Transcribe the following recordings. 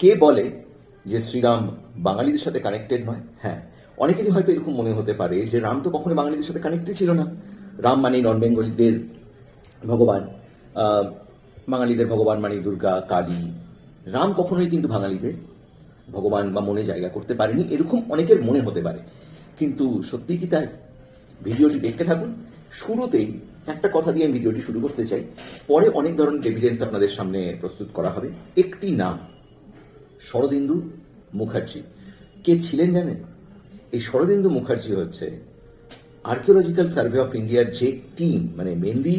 কে বলে যে শ্রীরাম বাঙালিদের সাথে কানেক্টেড নয়? হ্যাঁ। অনেকেরই হয়তো এরকম মনে হতে পারে যে রাম তো কখনো বাঙালিদের সাথে কানেক্টেড ছিল না। রাম মানে নন বেঙ্গলিদের ভগবান বাঙালিদের ভগবান মানে দুর্গা, কালী। রাম কখনোই কিন্তু বাঙালিদের ভগবান বা মনে জায়গা করতে পারেনি। এরকম অনেকের মনে হতে পারে। কিন্তু সত্যি কি তাই? ভিডিওটি দেখতে থাকুন। শুরুতেই একটা কথা দিয়ে আমি ভিডিওটি শুরু করতে চাই। পরে অনেক ধরনের এভিডেন্স আপনাদের সামনে প্রস্তুত করা হবে। একটি নাম। শরদিন্দু মুখার্জি। কে ছিলেন জানেন? এই শরদিন্দু মুখার্জি হচ্ছে আর্কিওলজিক্যাল সার্ভে অফ ইন্ডিয়ার যে টিম মানে মেনলি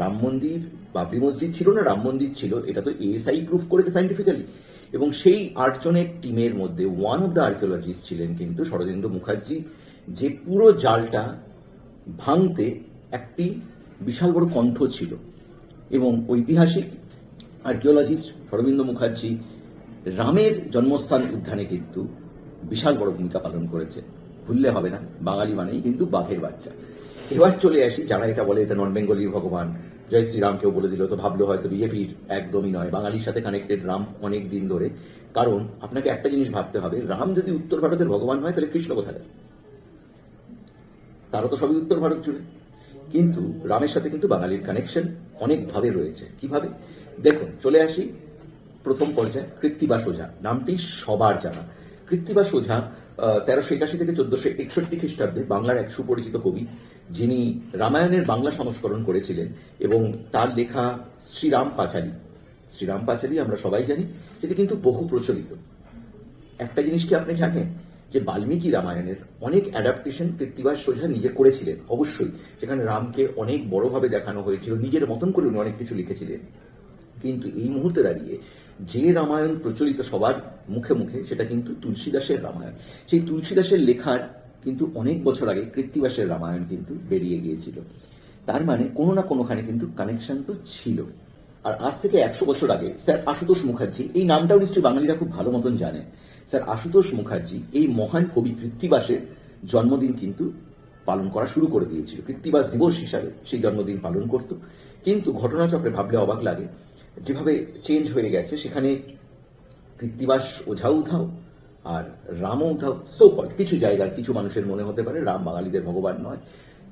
রাম মন্দির, বাবরি মসজিদ ছিল না, রাম মন্দির ছিল, এটা তো এএসআই প্রুফ করেছে সাইন্টিফিক্যালি এবং সেই আটজনের টিমের মধ্যে ওয়ান অফ দ্য আর্কিওলজিস্ট ছিলেন কিন্তু শরদিন্দু মুখার্জি, যে পুরো জালটা ভাঙতে একটি বিশাল বড় কণ্ঠ ছিল। এবং ঐতিহাসিক আর্কিওলজিস্ট শরদিন্দু মুখার্জি রামের জন্মস্থান উদ্যানে কিন্তু বিশাল বড় ভূমিকা পালন করেছে। ভুললে হবে না, বাঙালি মানেই কিন্তু বাঘের বাচ্চা। এবার চলে আসি যারা এটা বলে, এটা নন বেঙ্গলির ভগবান। জয় শ্রীরামকেও বলে দিল, তো ভাবলো হয়তো বিজেপির একদমই নয়। বাঙালির সাথে কানেক্টেড রাম অনেক দিন ধরে। কারণ আপনাকে একটা জিনিস ভাবতে হবে, রাম যদি উত্তর ভারতের ভগবান হয়, তাহলে কৃষ্ণ কোথায়? তারা তো সবই উত্তর ভারত জুড়ে। কিন্তু রামের সাথে কিন্তু বাঙালির কানেকশন অনেকভাবে রয়েছে। কীভাবে? দেখুন, চলে আসি প্রথম পর্যায়ে, কৃত্তিবা সোঝা নামটি সবার জানা। কৃত্তিবা সোঝা তেরোশো একাশি থেকে চোদ্দশো একষট্টি খ্রিস্টাব্দে বাংলার এক সুপরিচিত কবি, যিনি রামায়ণের বাংলা সংস্করণ করেছিলেন এবং তার লেখা শ্রীরাম পাঁচালী। শ্রীরাম পাঁচালী আমরা সবাই জানি সেটি কিন্তু বহু প্রচলিত। একটা জিনিস কি আপনি জানেন? যে বাল্মীকি রামায়ণের অনেক অ্যাডাপ্টেশন কৃত্তিবাস সোঝা নিজে করেছিলেন, অবশ্যই। সেখানে রামকে অনেক বড়ভাবে দেখানো হয়েছিল, নিজের মতন করে উনি অনেক কিছু লিখেছিলেন। কিন্তু এই মুহূর্তে দাঁড়িয়ে যে রামায়ণ প্রচলিত সবার মুখে মুখে, সেটা কিন্তু তুলসীদাসের রামায়ণ। সেই তুলসীদাসের লেখার কিন্তু অনেক বছর আগে কৃত্তিবাসের রামায়ণ কিন্তু বেরিয়ে গিয়েছিল। তার মানে কোনো না কোনোখানে কিন্তু কানেকশন তো ছিল। আর আজ থেকে একশো বছর আগে স্যার আশুতোষ মুখার্জি, এই নামটাও নিশ্চয়ই বাঙালিরা খুব ভালো মতন জানেন স্যার আশুতোষ মুখার্জি এই মহান কবি কৃত্তিবাসের জন্মদিন কিন্তু পালন করা শুরু করে দিয়েছিল। কৃত্তিবাস দিবস হিসাবে সেই জন্মদিন পালন করত। কিন্তু ঘটনাচক্রে ভাবলে অবাক লাগে যেভাবে চেঞ্জ হয়ে গেছে, সেখানে কৃত্তিবাস ওঝাও উধাও আর রামও উধাও সো কল কিছু জায়গার, কিছু মানুষের মনে হতে পারে, রাম বাঙালিদের ভগবান নয়,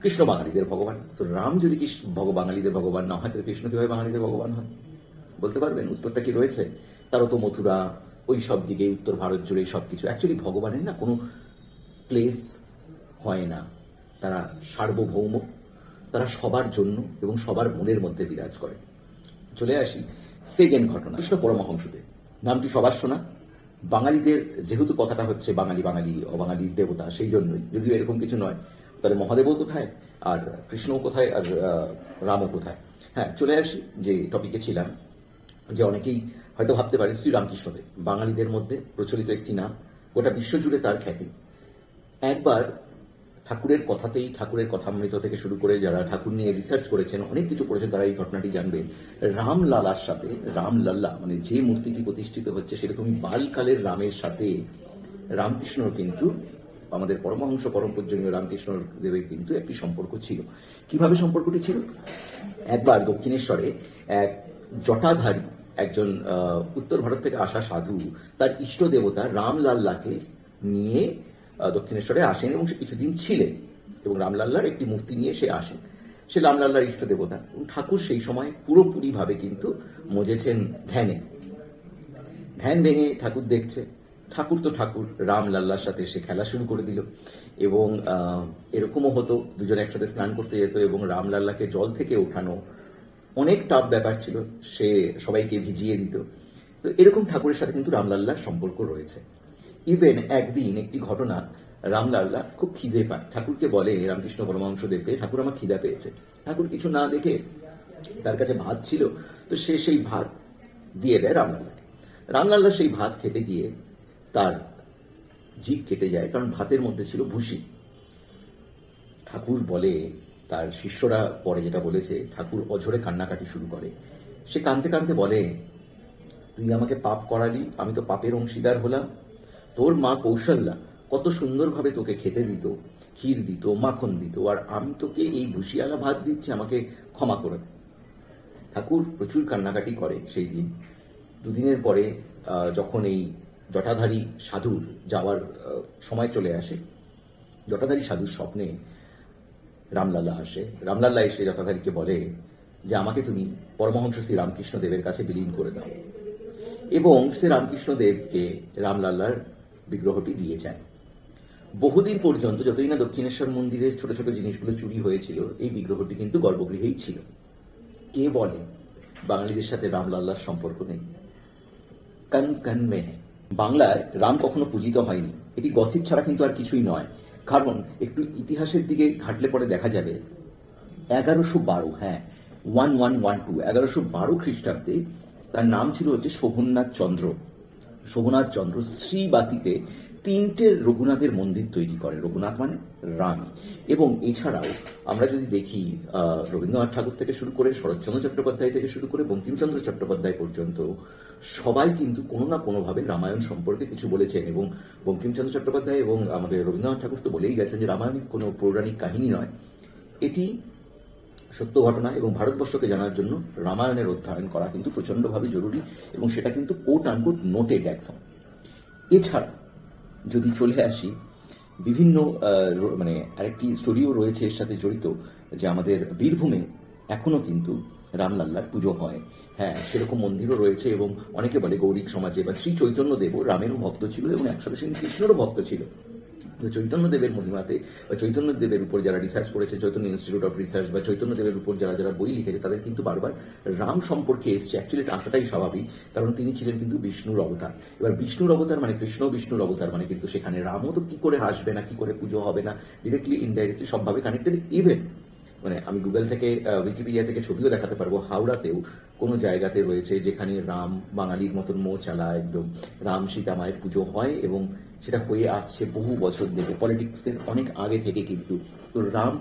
কৃষ্ণ বাঙালিদের ভগবান। তো রাম যদি ভগ বাঙালিদের ভগবান না হয়, তাহলে কৃষ্ণ কীভাবে বাঙালিদের ভগবান হয়? বলতে পারবেন? উত্তরটা কি রয়েছে? তারও তো মথুরা, ওই সব দিকে, উত্তর ভারত জুড়ে সব কিছু অ্যাকচুয়ালি ভগবানের না কোনো প্লেস হয় না। তারা সার্বভৌম, তারা সবার জন্য এবং সবার মনের মধ্যে বিরাজ করে। চলে আসি সেকেন্ড ঘটনা। কৃষ্ণ পরমহংসদেব। নামটি সবার শোনা। বাঙালিদের যেহেতু কথাটা হচ্ছে বাঙালি বাঙালি অবাঙালির দেবতা, সেই জন্যই। যদিও এরকম কিছু নয় তাহলে মহাদেবও কোথায়? আর কৃষ্ণও কোথায়? আর রামও কোথায়? হ্যাঁ চলে আসি যে টপিকে ছিলাম, যে অনেকেই হয়তো ভাবতে পারে শ্রীরামকৃষ্ণদেব। বাঙালিদের মধ্যে প্রচলিত একটি নাম, গোটা বিশ্বজুড়ে তার খ্যাতি। একবার ঠাকুরের কথাতেই, ঠাকুরের কথামৃত থেকে শুরু করে যারা ঠাকুর নিয়ে রিসার্চ করেছেন, অনেক কিছু করেছেন তারা এই ঘটনাটি জানবেন। রামলালার সাথে রামলাল্লা মানে যে মূর্তিটি প্রতিষ্ঠিত হচ্ছে, সেরকমই বালকালের রামের সাথে রামকৃষ্ণর কিন্তু, আমাদের পরমহংস পরম পূজনীয় রামকৃষ্ণ দেবের কিন্তু একটি সম্পর্ক ছিল। কীভাবে সম্পর্কটি ছিল? একবার দক্ষিণেশ্বরে এক জটাধারী, একজন উত্তর ভারত থেকে আসা সাধু, তার ইষ্ট দেবতা রামলাল্লাকে নিয়ে দক্ষিণেশ্বরে আসেন এবং সে কিছুদিন ছিলেন। এবং রামলাল্লার একটি মূর্তি নিয়ে সে আসেন। সে রামলাল্লার ইষ্ট দেবতা। ঠাকুর সেই সময় পুরোপুরিভাবে কিন্তু মজেছেন ধ্যানে। ধ্যান ভেঙে ঠাকুর দেখছে। ঠাকুর তো ঠাকুর রাম লাল্লার সাথে সে খেলা শুরু করে দিল। এবং এরকমও হতো, দুজনে একসাথে স্নান করতে যেত এবং রাম লাল্লাকে জল থেকে ওঠানো অনেক টাফ ব্যাপার ছিল। সে সবাইকে ভিজিয়ে দিত। তো এরকম ঠাকুরের সাথে কিন্তু রামলাল্লার সম্পর্ক রয়েছে। ইভেন একদিন একটি ঘটনা রামলাল্লা খুব খিদে পায়। ঠাকুরকে বলে, রামকৃষ্ণ পরমাংশদেবকে ঠাকুর আমার খিদা পেয়েছে। ঠাকুর কিছু না দেখে তার কাছে ভাত ছিল, তো সে সেই ভাত দিয়ে দেয় রামলাল্লাকে রামলাল্লা সেই ভাত খেতে গিয়ে তার জিভ কেটে যায়, কারণ ভাতের মধ্যে ছিল ভুসি। ঠাকুর বলে, তার শিষ্যরা পরে যেটা বলেছে, ঠাকুর অঝরে কান্নাকাটি শুরু করে। সে কাঁদতে কাঁদতে বলে, তুই আমাকে পাপ করালি, আমি তো পাপের অংশীদার হলাম। তোর মা কৌশল্যা, কত সুন্দরভাবে তোকে খেতে দিত, ক্ষীর দিত, মাখন দিত, আর আমি তোকে এই ভুসিয়ালা ভাত দিচ্ছি, আমাকে ক্ষমা করে ঠাকুর প্রচুর কান্নাকাটি করে সেই দিন। দুদিনের পরে যখন এই জটাধারী সাধুর যাওয়ার সময় চলে আসে, জটাধারী সাধুর স্বপ্নে রামলাল্লা আসে। রামলাল্লা এসে জটাধারীকে বলে যে, আমাকে তুমি পরমহংস শ্রী রামকৃষ্ণ দেবের কাছে বিলীন করে দাও। এবং শ্রী রামকৃষ্ণ দেবকে রামলাল্লার বিগ্রহটি দিয়ে যায় বহুদিন পর্যন্ত যতই না দক্ষিণেশ্বর মন্দিরের ছোট ছোট জিনিসগুলো চুরি হয়েছিল, এই বিগ্রহটি কিন্তু গর্ভগৃহেই ছিল। কে বলে? বাঙালিদের সাথে রামলাল্লার সম্পর্ক নেই। কন কন মে বাংলায় রাম কখনো পূজিত হয়নি। এটি গসিপ ছাড়া কিন্তু আর কিছুই নয়। কারণ একটু ইতিহাসের দিকে ঘাটলে পরে দেখা যাবে। এগারোশো বারো হ্যাঁ ওয়ান ওয়ান ওয়ান টু, এগারোশো বারো খ্রিস্টাব্দে তার নাম ছিল হচ্ছে শোভননাথ চন্দ্র। শোভনাথ চন্দ্র শ্রীবাতিতে তিনটে রঘুনাথের মন্দির তৈরি করে। রঘুনাথ মানে রাম এবং এছাড়াও আমরা যদি দেখি রবীন্দ্রনাথ ঠাকুর থেকে শুরু করে, শরৎচন্দ্র চট্টোপাধ্যায় থেকে শুরু করে, বঙ্কিমচন্দ্র চট্টোপাধ্যায় পর্যন্ত সবাই কিন্তু কোনো না কোনোভাবে রামায়ণ সম্পর্কে কিছু বলেছেন। এবং বঙ্কিমচন্দ্র চট্টোপাধ্যায় এবং আমাদের রবীন্দ্রনাথ ঠাকুর তো বলেই গেছেন যে রামায়ণ কোনো পৌরাণিক কাহিনী নয়। এটি সত্য ঘটনা এবং ভারতবর্ষকে জানার জন্য রামায়ণের অধ্যয়ন করা কিন্তু প্রচণ্ডভাবে জরুরি এবং সেটা কিন্তু কোট আনকোট নোটেড একদম। এছাড়া যদি চলে আসি, বিভিন্ন মানে আরেকটি স্টোরিও রয়েছে এর সাথে জড়িত যে আমাদের বীরভূমে এখনও কিন্তু রামলাল্লার পুজো হয়। হ্যাঁ সেরকম মন্দিরও রয়েছে এবং অনেকে বলে গৌরিক সমাজে বা শ্রী চৈতন্য দেবও রামেরও ভক্ত ছিল এবং একসাথে সে কৃষ্ণেরও ভক্ত ছিল। তো চৈতন্য দেবের মহিমাতে বা চৈতন্যদেবের উপর যারা রিসার্চ করেছে, চৈতন্য ইনস্টিটিউট অফ রিসার্চ বা চৈতন্যদেবের উপর যারা যারা বই লিখেছে, তাদের কিন্তু বারবার রাম সম্পর্কে এসছে। অ্যাকচুয়ালি এটা আসাটাই স্বাভাবিক, কারণ তিনি ছিলেন কিন্তু বিষ্ণুর অবতার। এবার বিষ্ণুর অবতার মানে কৃষ্ণ, বিষ্ণুর অবতার মানে কিন্তু সেখানে রামও তো কি করে আসবে না, কি করে পুজো হবে না ডিরেক্টলি ইনডাইরেক্টলি সবভাবে কানেক্টেড ইভেন মানে আমি গুগল থেকে উইকিপিডিয়া থেকে ছবিও দেখাতে পারব। হাওড়াতেও কোনো জায়গাতে রয়েছে যেখানে রাম, বাঙালির মতন মো চালা একদম। রাম সীতা মায়ের পুজো হয় এবং সেটা হয়ে আসছে বহু বছর ধরে। পলিটিক্সের অনেক আগে থেকে কিন্তু। তো রাম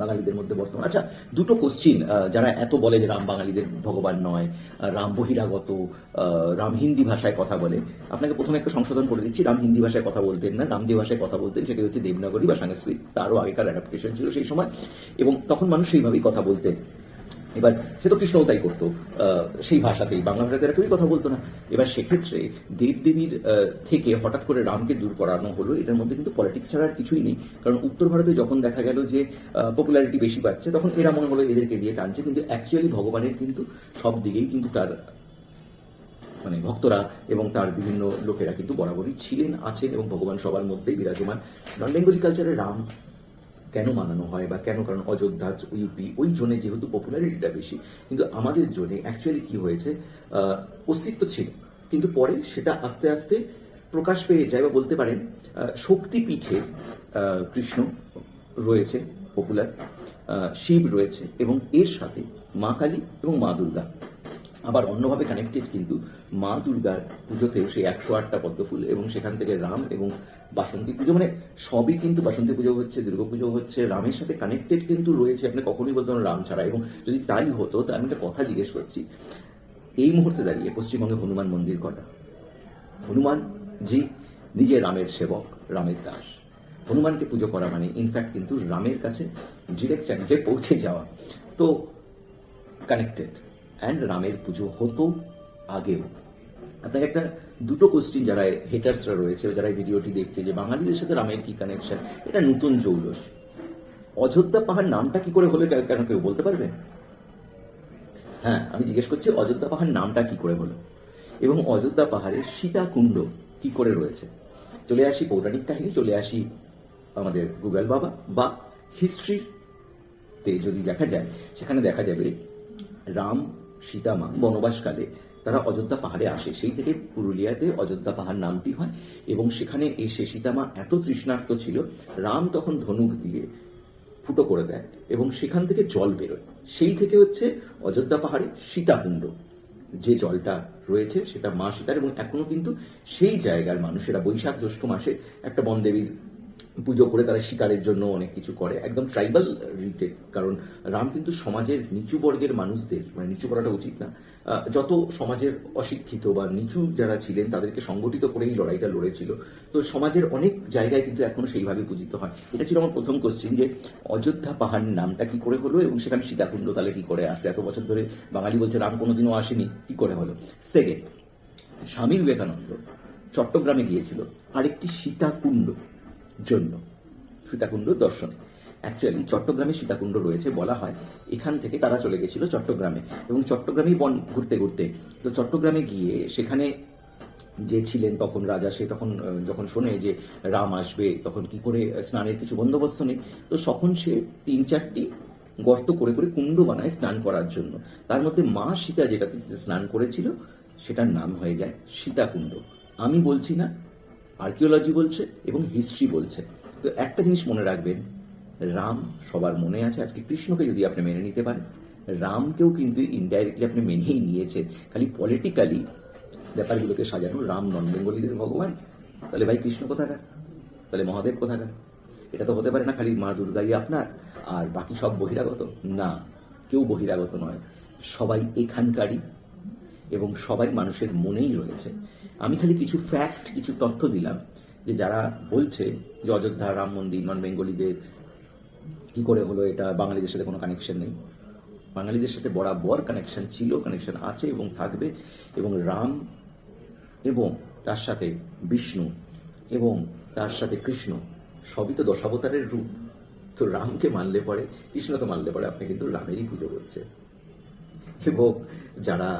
বাঙালিদের মধ্যে বর্তমান। আচ্ছা দুটো কোশ্চিন যারা এত বলে যে রাম বাঙালিদের ভগবান নয় রাম বহিরাগত রাম হিন্দি ভাষায় কথা বলে, আপনাকে প্রথমে একটা সংশোধন করে দিচ্ছি, রাম হিন্দি ভাষায় কথা বলতেন না, রাম যে ভাষায় কথা বলতেন সেটি হচ্ছে দেবনগরী বা সংস্কৃত, তারও আগেকার অ্যাডাপ্টেশন ছিল সেই সময়, এবং তখন মানুষ সেইভাবেই কথা বলতেন। এবার সে তো কৃষ্ণও তাই করতো সেই ভাষাতেই। বাংলা ভাষাতে কেউই কথা বলতো না। এবার সেক্ষেত্রে দেবদেবীর থেকে হঠাৎ করে রামকে দূর করানো হলো, এটার মধ্যে কিন্তু পলিটিক্স ছাড়া আর কিছুই নেই। কারণ উত্তর ভারতে যখন দেখা গেল যে পপুলারিটি বেশি পাচ্ছে, তখন এরা মনে হলো এদেরকে দিয়ে টানছে, কিন্তু অ্যাকচুয়ালি ভগবানের কিন্তু সব দিকেই কিন্তু তার মানে ভক্তরা এবং তার বিভিন্ন লোকেরা কিন্তু বরাবরই ছিলেন, আছেন এবং ভগবান সবার মধ্যেই বিরাজমান। নন বেঙ্গলি কালচারে রাম কেন মানানো হয় বা কেন? কারণ অযোধ্যা ইউপি ওই জোনে যেহেতু পপুলারিটিটা বেশি, কিন্তু আমাদের জোনে অ্যাকচুয়ালি কি হয়েছে? অস্তিত্ব ছিল। কিন্তু পরে সেটা আস্তে আস্তে প্রকাশ পেয়ে যায় বা বলতে পারেন শক্তিপীঠে কৃষ্ণ রয়েছে পপুলার শিব রয়েছে এবং এর সাথে মা কালী এবং মা দুর্গা। আবার অন্যভাবে কানেক্টেড কিন্তু মা দুর্গার পুজোতেও সেই একশো আটটা পদ্মফুল এবং সেখান থেকে রাম এবং বাসন্তী পুজো মানে সবই কিন্তু বাসন্তী পুজো হচ্ছে, দুর্গা পুজো হচ্ছে, রামের সাথে কানেক্টেড কিন্তু রয়েছে, আপনি কখনোই বলতে রাম ছাড়া। এবং যদি তাই হতো তা আমি একটা কথা জিজ্ঞেস করছি। এই মুহূর্তে দাঁড়িয়ে পশ্চিমবঙ্গে হনুমান মন্দির কটা? হনুমান জি, নিজে রামের সেবক, রামের দাস। হনুমানকে পুজো করা মানে ইনফ্যাক্ট কিন্তু রামের কাছে ডিরেক্ট চ্যানেলে পৌঁছে যাওয়া। তো কানেক্টেড অ্যান্ড রামের পুজো হতো আগেও। আপনাকে একটা দুটো কোশ্চিন যারা হেটার্সরা রয়েছে, যারা ভিডিওটি দেখছে যে বাঙালিদের সাথে রামের কি কানেকশন এটা নতুন জৌলস। অযোধ্যা পাহাড় নামটা কি করে হলো কেন কেউ বলতে পারবেন হ্যাঁ আমি জিজ্ঞেস করছি অযোধ্যা পাহাড় নামটা কি করে হলো? এবং অযোধ্যা পাহাড়ে সীতাকুণ্ড কি করে রয়েছে? চলে আসি পৌরাণিক কাহিনী, চলে আসি আমাদের গুগল বাবা বা হিস্ট্রিতে যদি দেখা যায়, সেখানে দেখা যাবে রাম সীতামা বনবাসকালে তারা অযোধ্যা পাহাড়ে আসে। সেই থেকে পুরুলিয়াতে অযোধ্যা পাহাড় নামটি হয় এবং সেখানে এসে সীতামা এত তৃষ্ণার্ত ছিল, রাম তখন ধনুক দিয়ে ফুটো করে দেয় এবং সেখান থেকে জল বেরোয়। সেই থেকে হচ্ছে অযোধ্যা পাহাড়ে সীতাকুণ্ড। যে জলটা রয়েছে সেটা মা সীতার এবং এখনও কিন্তু সেই জায়গার মানুষেরা বৈশাখ জ্যৈষ্ঠ মাসে একটা বনদেবীর পুজো করে তারা শিকারের জন্য অনেক কিছু করে। একদম ট্রাইবাল রিটেড কারণ রাম কিন্তু সমাজের নিচু বর্গের মানুষদের মানে নিচু করাটা উচিত না যত সমাজের অশিক্ষিত বা নিচু যারা ছিলেন, তাদেরকে সংগঠিত করেই লড়াইটা লড়েছিল। তো সমাজের অনেক জায়গায় কিন্তু এখনও সেইভাবে পূজিত হয়। এটা ছিল আমার প্রথম কোশ্চিন যে, অযোধ্যা পাহাড় নামটা কি করে হলো এবং সেখানে সীতাকুণ্ড তাহলে কি করে আসলে? এত বছর ধরে বাঙালি বলছে রাম কোনোদিনও আসেনি, কি করে হলো? সেকেন্ড স্বামী বিবেকানন্দ চট্টগ্রামে গিয়েছিল। আরেকটি সীতাকুণ্ড জন্য। সীতাকুণ্ড দর্শনে। অ্যাকচুয়ালি চট্টগ্রামে সীতাকুণ্ড রয়েছে বলা হয়। এখান থেকে তারা চলে গেছিল চট্টগ্রামে। এবং চট্টগ্রামেই বন ঘুরতে ঘুরতে। তো চট্টগ্রামে গিয়ে সেখানে যে ছিলেন তখন রাজা, সে তখন যখন শোনে যে রাম আসবে, তখন কি করে স্নানের কিছু বন্দোবস্ত নেই। তো তখন সে তিন চারটি গর্ত করে করে কুণ্ড বানায় স্নান করার জন্য। তার মধ্যে মা সীতা যেটাতে স্নান করেছিল, সেটার নাম হয়ে যায় সীতাকুণ্ড। আমি বলছি না আর্কিওলজি বলছে এবং হিস্ট্রি বলছে। তো একটা জিনিস মনে রাখবেন, রাম সবার মনে আছে, আজকে কৃষ্ণকে যদি আপনি মেনে নিতে পারেন, রামকেও কিন্তু ইনডাইরেক্টলি আপনি মেনেই নিয়েছেন। খালি পলিটিক্যালি ব্যাপারগুলোকে সাজানো, রাম নন বেঙ্গলীদের ভগবান, তাহলে ভাই কৃষ্ণ কোথাকার? তাহলে মহাদেব কোথাকার? এটা তো হতে পারে না খালি মা দুর্গাই আপনার, আর বাকি সব বহিরাগত। না, কেউ বহিরাগত নয়। সবাই এখানকারই। এবং সবাই মানুষের মনেই রয়েছে। আমি খালি কিছু ফ্যাক্ট কিছু তথ্য দিলাম যে যারা বলছে যে অযোধ্যা, রাম মন্দির, নন বেঙ্গলীদের কি করে হলো এটা, বাঙালিদের সাথে কোনো কানেকশন নেই। বাঙালিদের সাথে বরাবর কানেকশন ছিল কানেকশন আছে এবং থাকবে এবং রাম এবং তার সাথে বিষ্ণু এবং তার সাথে কৃষ্ণ সবই তো দশাবতারের রূপ। তো রামকে মানলে পরে, কৃষ্ণকে মানলে পরে আপনি কিন্তু রামেরই পুজো করছেন এবং যারা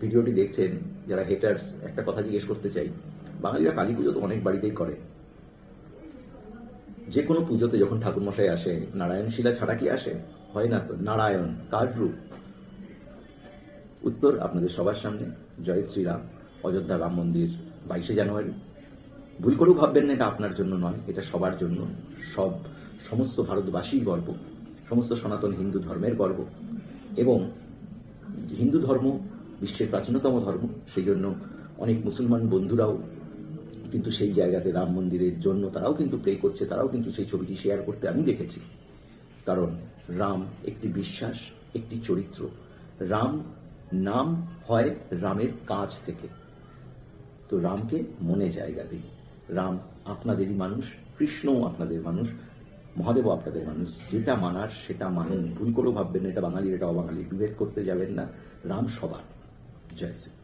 ভিডিওটি দেখছেন, যারা হেটার্স একটা কথা জিজ্ঞেস করতে চাই, বাঙালিরা কালী পুজো তো অনেক বাড়িতেই করে। যে কোনো পুজোতে যখন ঠাকুরমশাই আসে নারায়ণ শিলা ছাড়া কি আসে? হয় না তো? নারায়ণ কার রূপ। উত্তর আপনাদের সবার সামনে, জয় শ্রীরাম, অযোধ্যা রাম মন্দির, বাইশে জানুয়ারি। ভুল করেও ভাববেন না, এটা আপনার জন্য নয়, এটা সবার জন্য সব, সমস্ত ভারতবাসীর গর্ব, সমস্ত সনাতন হিন্দু ধর্মের গর্ব। এবং হিন্দু ধর্ম বিশ্বের প্রাচীনতম ধর্ম সেই জন্য অনেক মুসলমান বন্ধুরাও কিন্তু সেই জায়গাতে রাম মন্দিরের জন্য তারাও কিন্তু প্রে করছে, তারাও কিন্তু সেই ছবিটি শেয়ার করতে আমি দেখেছি। কারণ রাম একটি বিশ্বাস, একটি চরিত্র। রাম নাম হয় রামের কাজ থেকে। তো রামকে মনে জায়গা দিই। রাম আপনাদেরই মানুষ, কৃষ্ণও আপনাদের মানুষ, মহাদেবও আপনাদের মানুষ। যেটা মানার সেটা মানুন। ভুল করেও ভাববেন এটা বাঙালির, এটা অবাঙালি বিভেদ করতে যাবেন না। রাম সবার। জয় শ্রী